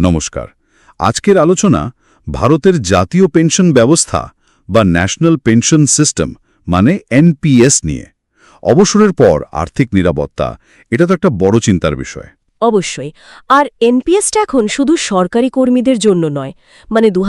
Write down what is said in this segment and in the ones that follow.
নমস্কার। আজকের আলোচনা ভারতের জাতীয় পেনশন ব্যবস্থা বা ন্যাশনাল পেনশন সিস্টেম মানে এনপিএস নিয়ে। অবসরের পর আর্থিক নিরাপত্তা এটা তো একটা বড় চিন্তার বিষয়। অবশ্যই। আর এনপিএসটা এখন শুধু সরকারি কর্মীদের জন্য নয় মানে দু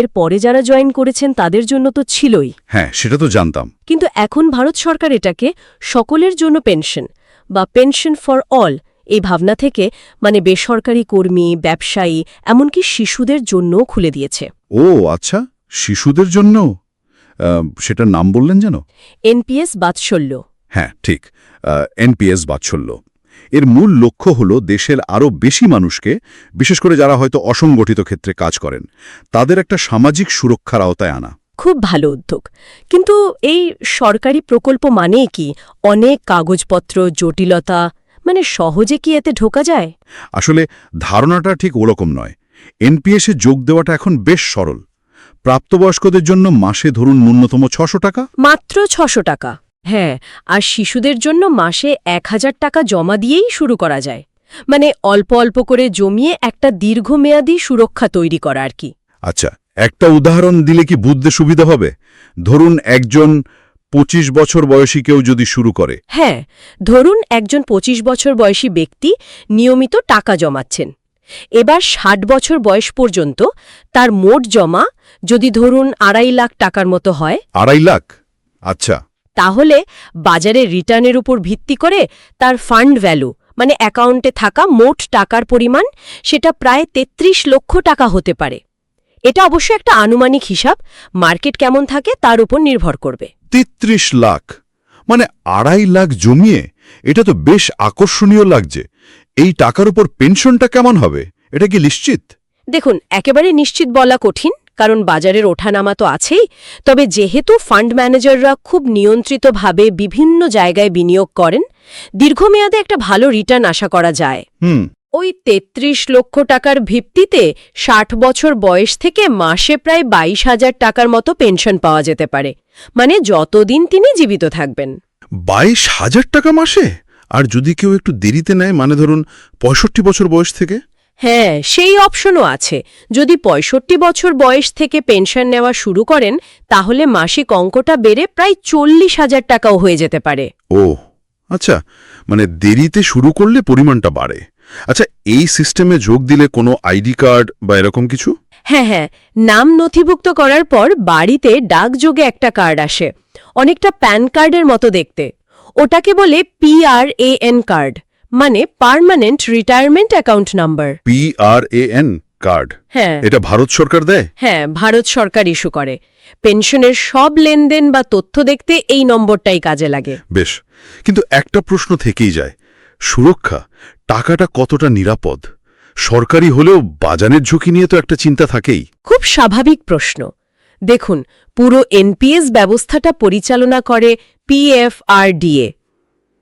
এর পরে যারা জয়েন করেছেন তাদের জন্য তো ছিলই। হ্যাঁ সেটা তো জানতাম। কিন্তু এখন ভারত সরকার এটাকে সকলের জন্য পেনশন বা পেনশন ফর অল এই ভাবনা থেকে মানে বেসরকারি কর্মী ব্যবসায়ী এমনকি শিশুদের জন্যও খুলে দিয়েছে। ও আচ্ছা শিশুদের জন্য সেটার নাম বললেন যেন? এনপিএস বাৎসল্য। হ্যাঁ ঠিক এনপিএস বাৎসল্য। এর মূল লক্ষ্য হল দেশের আরও বেশি মানুষকে বিশেষ করে যারা হয়তো অসংগঠিত ক্ষেত্রে কাজ করেন তাদের একটা সামাজিক সুরক্ষার আওতায় আনা। খুব ভালো উদ্যোগ। কিন্তু এই সরকারি প্রকল্প মানে কি? অনেক কাগজপত্র জটিলতা মানে সহজে কি এতে ঢোকা যায়? আসলে ধারণাটা ঠিক ওরকম নয়। এনপিএসে যোগ দেওয়াটা এখন বেশ সরল। প্রাপ্তবয়স্কদের জন্য মাসে ধরুন ন্যূনতম ছশো টাকা। মাত্র ছশো টাকা। হ্যাঁ আর শিশুদের জন্য মাসে এক হাজার টাকা জমা দিয়েই শুরু করা যায়। মানে অল্প অল্প করে জমিয়ে একটা দীর্ঘমেয়াদী সুরক্ষা তৈরি করা আর কি। আচ্ছা একটা উদাহরণ দিলে কি বুঝতে সুবিধা হবে? ধরুন একজন পঁচিশ বছর বয়সী কেউ যদি শুরু করে। হ্যাঁ ধরুন একজন ২৫ বছর বয়সী ব্যক্তি নিয়মিত টাকা জমাচ্ছেন। এবার ষাট বছর বয়স পর্যন্ত তার মোট জমা যদি ধরুন আড়াই লাখ টাকার মতো হয়। আড়াই লাখ? আচ্ছা। তাহলে বাজারে রিটার্নের উপর ভিত্তি করে তার ফান্ড ভ্যালু মানে অ্যাকাউন্টে থাকা মোট টাকার পরিমাণ সেটা প্রায় ৩৩ লক্ষ টাকা হতে পারে। এটা অবশ্য একটা আনুমানিক হিসাব মার্কেট কেমন থাকে তার উপর নির্ভর করবে। তেত্রিশ লাখ। মানে আড়াই লাখ জমিয়ে এটা তো বেশ আকর্ষণীয় লাগছে। এই টাকার উপর পেনশনটা কেমন হবে? এটা কি নিশ্চিত? দেখুন একেবারে নিশ্চিত বলা কঠিন কারণ বাজারের ওঠানামা তো আছেই। তবে যেহেতু ফান্ড ম্যানেজাররা খুব নিয়ন্ত্রিতভাবে বিভিন্ন জায়গায় বিনিয়োগ করেন দীর্ঘমেয়াদে একটা ভালো রিটার্ন আশা করা যায়। হুম। ওই ৩৩ লক্ষ টাকার ভিত্তিতে ষাট বছর বয়স থেকে মাসে প্রায় বাইশ হাজার টাকার মতো পেনশন পাওয়া যেতে পারে। মানে যতদিন তিনি জীবিত থাকবেন। বাইশ হাজার টাকা মাসে? আর যদি কেউ একটু দেরিতে নেয় মানে ধরুন পঁয়ষট্টি বছর বয়স থেকে? হ্যাঁ সেই অপশনও আছে। যদি পঁয়ষট্টি বছর বয়স থেকে পেনশন নেওয়া শুরু করেন তাহলে মাসিক অঙ্কটা বেড়ে প্রায় চল্লিশ হাজার টাকাও হয়ে যেতে পারে। ও আচ্ছা। মানে দেরিতে শুরু করলে পরিমাণটা বাড়ে। আচ্ছা এই সিস্টেমে যোগ দিলে কোনো আইডি কার্ড বা এরকম কিছু? হ্যাঁ হ্যাঁ নাম নথিভুক্ত করার পর বাড়িতে ডাকযোগে একটা কার্ড আসে। অনেকটা প্যান কার্ডের মতো দেখতে। ওটাকে বলে পিআরএএন কার্ড মানে permanent retirement account number. P R A N card? হ্যাঁ। এটা ভারত সরকার দেয়? হ্যাঁ ভারত সরকার ইস্যু করে। পেনশনের সব লেনদেন বা তথ্য দেখতে এই নম্বরটাই কাজে লাগে। বেশ কিন্তু একটা প্রশ্ন থেকেই যায়। সুরক্ষা টাকাটা কতটা নিরাপদ? সরকারি হলেও বাজানের ঝুঁকি নিয়ে তো একটা চিন্তা থাকেই। খুব স্বাভাবিক প্রশ্ন। দেখুন পুরো এনপিএস ব্যবস্থাটা পরিচালনা করে পিএফআরডিএ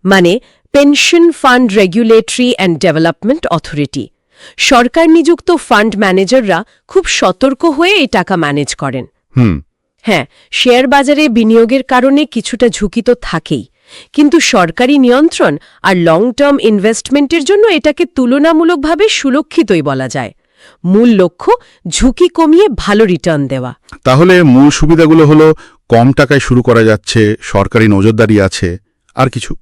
মানে pension fund regulatory and development authority সরকার নিযুক্ত ফান্ড ম্যানেজাররা খুব সতর্ক হয়ে এই টাকা ম্যানেজ করেন। হুম। হ্যাঁ শেয়ার বাজারে বিনিয়োগের কারণে কিছুটা ঝুঁকি তো থাকেই। কিন্তু সরকারি নিয়ন্ত্রণ আর লং টার্ম ইনভেস্টমেন্টের জন্য এটাকে তুলনামূলকভাবে সুরক্ষিতই বলা যায়। মূল লক্ষ্য ঝুঁকি কমিয়ে ভালো রিটার্ন দেওয়া। তাহলে মূল সুবিধাগুলো হলো কম টাকায় শুরু করা যাচ্ছে সরকারি নজরদারি আছে আর কিছু?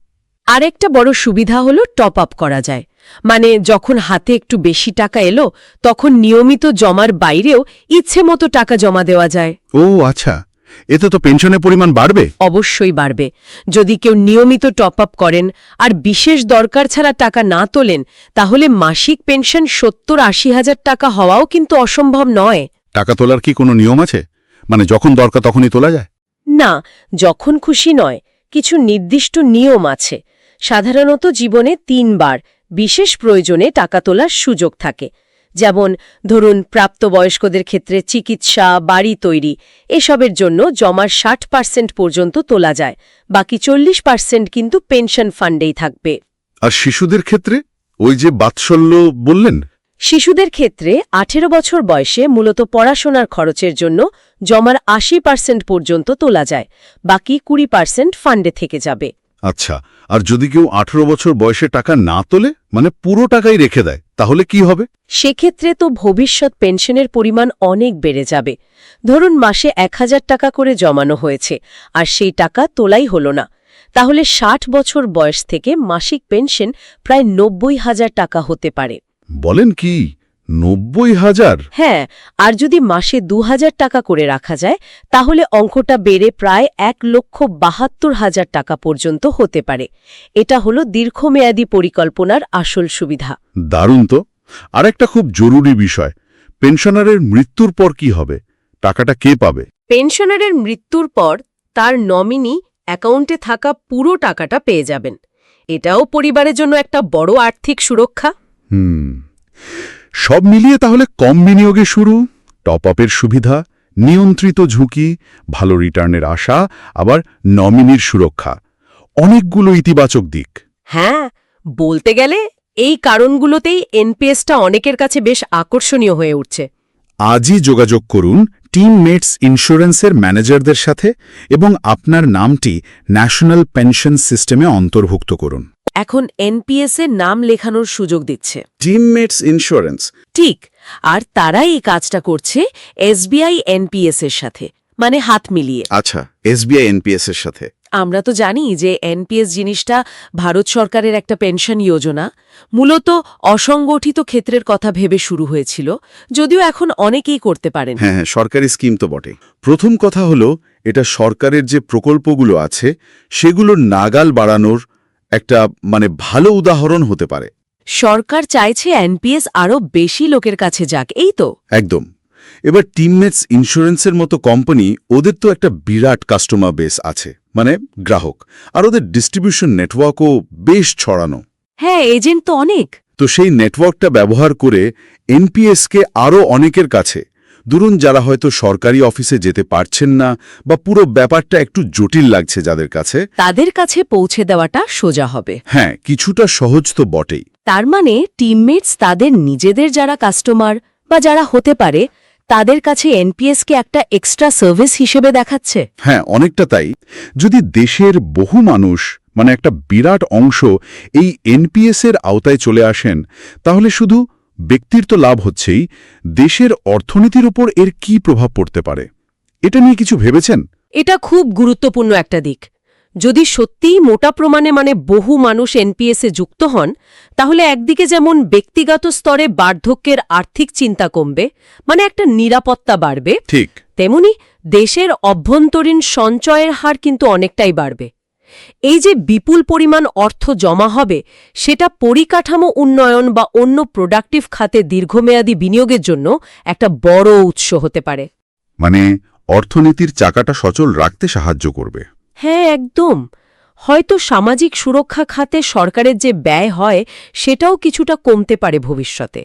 আরেকটা বড় সুবিধা হলো টপ আপ করা যায়। মানে যখন হাতে একটু বেশি টাকা এলো তখন নিয়মিত জমার বাইরেও ইচ্ছে মতো টাকা জমা দেওয়া যায়। ও আচ্ছা। এতে তো পেনশনের পরিমাণ বাড়বে? অবশ্যই বাড়বে। যদি কেউ নিয়মিত টপ আপ করেন আর বিশেষ দরকার ছাড়া টাকা না তোলেন তাহলে মাসিক পেনশন সত্তর আশি হাজার টাকা হওয়াও কিন্তু অসম্ভব নয়। টাকা তোলার কি কোনো নিয়ম আছে? মানে যখন দরকার তখনই তোলা যায়? না যখন খুশি নয় কিছু নির্দিষ্ট নিয়ম আছে। সাধারণত জীবনে তিনবার বিশেষ প্রয়োজনে টাকা তোলার সুযোগ থাকে। যেমন ধরুন প্রাপ্তবয়স্কদের ক্ষেত্রে চিকিৎসা বাড়ি তৈরি এসবের জন্য জমার ষাট পার্সেন্ট পর্যন্ত তোলা যায় বাকি চল্লিশ পার্সেন্ট কিন্তু পেনশন ফান্ডেই থাকবে। আর শিশুদের ক্ষেত্রে? ওই যে বাৎসল্য বললেন? শিশুদের ক্ষেত্রে আঠেরো বছর বয়সে মূলত পড়াশোনার খরচের জন্য জমার আশি পার্সেন্ট পর্যন্ত তোলা যায় বাকি কুড়ি পার্সেন্ট ফান্ডে থেকে যাবে। আচ্ছা আর যদি কেউ আঠেরো বছর বয়সে টাকা না তোলে মানে পুরো টাকাই রেখে দেয় তাহলে কি হবে? সেক্ষেত্রে তো ভবিষ্যৎ পেনশনের পরিমাণ অনেক বেড়ে যাবে। ধরুন মাসে এক হাজার টাকা করে জমানো হয়েছে আর সেই টাকা তোলাই হলো না। তাহলে ষাট বছর বয়স থেকে মাসিক পেনশন প্রায় নব্বই হাজার টাকা হতে পারে। বলেন কি? নব্বই হাজার? হ্যাঁ আর যদি মাসে দু হাজার টাকা করে রাখা যায় তাহলে অঙ্কটা বেড়ে প্রায় এক লক্ষ বাহাত্তর হাজার টাকা পর্যন্ত হতে পারে। এটা হলো দীর্ঘমেয়াদী পরিকল্পনার আসল সুবিধা। দারুণ তো। আর একটা খুব জরুরি বিষয় পেনশনারের মৃত্যুর পর কি হবে? টাকাটা কে পাবে? পেনশনারের মৃত্যুর পর তার নমিনি অ্যাকাউন্টে থাকা পুরো টাকাটা পেয়ে যাবেন। এটাও পরিবারের জন্য একটা বড় আর্থিক সুরক্ষা। হুম। সব মিলিয়ে তাহলে কম বিনিয়োগে শুরু টপ আপের সুবিধা নিয়ন্ত্রিত ঝুঁকি ভালো রিটার্নের আশা আবার নমিনির সুরক্ষা। অনেকগুলো ইতিবাচক দিক। হ্যাঁ বলতে গেলে এই কারণগুলোতেই এনপিএসটা অনেকের কাছে বেশ আকর্ষণীয় হয়ে উঠছে। আজই যোগাযোগ করুন টিম মেটস ইন্স্যুরেন্সের ম্যানেজারদের সাথে এবং আপনার নামটি ন্যাশনাল পেনশন সিস্টেমে অন্তর্ভুক্ত করুন। এখন এনপিএস এর নাম লেখানোর সুযোগ দিচ্ছে। টিম মেটস ইন্স্যুরেন্স ঠিক আর তারাই এই কাজটা করছে এসবিআই এনপিএস এর সাথে মানে হাত মিলিয়ে। আচ্ছা এসবিআই এনপিএস এর সাথে। আমরা তো জানি যে এনপিএস জিনিসটা ভারত সরকারের একটা পেনশন যোজনা মূলত অসংগঠিত ক্ষেত্রের কথা ভেবে শুরু হয়েছিল যদিও এখন অনেকেই করতে পারেন। হ্যাঁ হ্যাঁ সরকারি স্কিম তো বটে প্রথম কথা হলো এটা সরকারের যে প্রকল্পগুলো আছে সেগুলোর নাগাল বাড়ানোর একটা মানে ভালো উদাহরণ হতে পারে। সরকার চাইছে এনপিএস আরও বেশি লোকের কাছে যাক এই তো। একদম। এবার টিমমেটস ইন্স্যুরেন্সের মতো কোম্পানি ওদের তো একটা বিরাট কাস্টমার বেস আছে মানে গ্রাহক। আর ওদের ডিস্ট্রিবিউশন নেটওয়ার্কও বেশ ছড়ানো। হ্যাঁ এজেন্ট তো অনেক। তো সেই নেটওয়ার্কটা ব্যবহার করে এনপিএসকে আরও অনেকের কাছে ধরুন যারা হয়তো সরকারি অফিসে যেতে পারছেন না বা পুরো ব্যাপারটা একটু জটিল লাগছে যাদের কাছে তাদের কাছে পৌঁছে দেওয়াটা সোজা হবে। হ্যাঁ কিছুটা সহজ তো বটেই। তার মানে টিমমেটস তাদের নিজেদের যারা কাস্টমার বা যারা হতে পারে তাদের কাছে এনপিএসকে একটা এক্সট্রা সার্ভিস হিসেবে দেখাচ্ছে। হ্যাঁ অনেকটা তাই। যদি দেশের বহু মানুষ মানে একটা বিরাট অংশ এই এনপিএস এর আওতায় চলে আসেন তাহলে শুধু ব্যক্তির তো লাভ হচ্ছেই দেশের অর্থনীতির ওপর এর কি প্রভাব পড়তে পারে? এটা নিয়ে কিছু ভেবেছেন? এটা খুব গুরুত্বপূর্ণ একটা দিক। যদি সত্যিই মোটা প্রমাণে মানে বহু মানুষ এনপিএসে যুক্ত হন তাহলে একদিকে যেমন ব্যক্তিগত স্তরে বার্ধক্যের আর্থিক চিন্তা কমবে মানে একটা নিরাপত্তা বাড়বে ঠিক। তেমনি দেশের অভ্যন্তরীণ সঞ্চয়ের হার কিন্তু অনেকটাই বাড়বে। এই যে বিপুল পরিমাণ অর্থ জমা হবে সেটা পরিকাঠামো উন্নয়ন বা অন্য প্রোডাক্টিভ খাতে দীর্ঘমেয়াদী বিনিয়োগের জন্য একটা বড় উৎস হতে পারে। মানে অর্থনীতির চাকাটা সচল রাখতে সাহায্য করবে। হ্যাঁ একদম। হয়তো সামাজিক সুরক্ষা খাতে সরকারের যে ব্যয় হয় সেটাও কিছুটা কমতে পারে ভবিষ্যতে।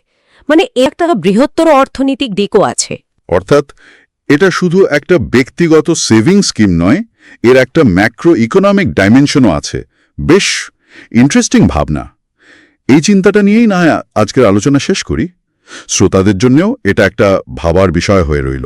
মানে একটা বৃহত্তর অর্থনৈতিক দিকও আছে। অর্থাৎ এটা শুধু একটা ব্যক্তিগত সেভিং স্কিম নয়, এর একটা ম্যাক্রো ইকোনমিক ডাইমেনশনও আছে। বেশ ইন্টারেস্টিং ভাবনা। এই চিন্তাটা নিয়েই না আজকের আলোচনা শেষ করি। শ্রোতাদের জন্যও এটা একটা ভাবার বিষয় হয়ে রইল।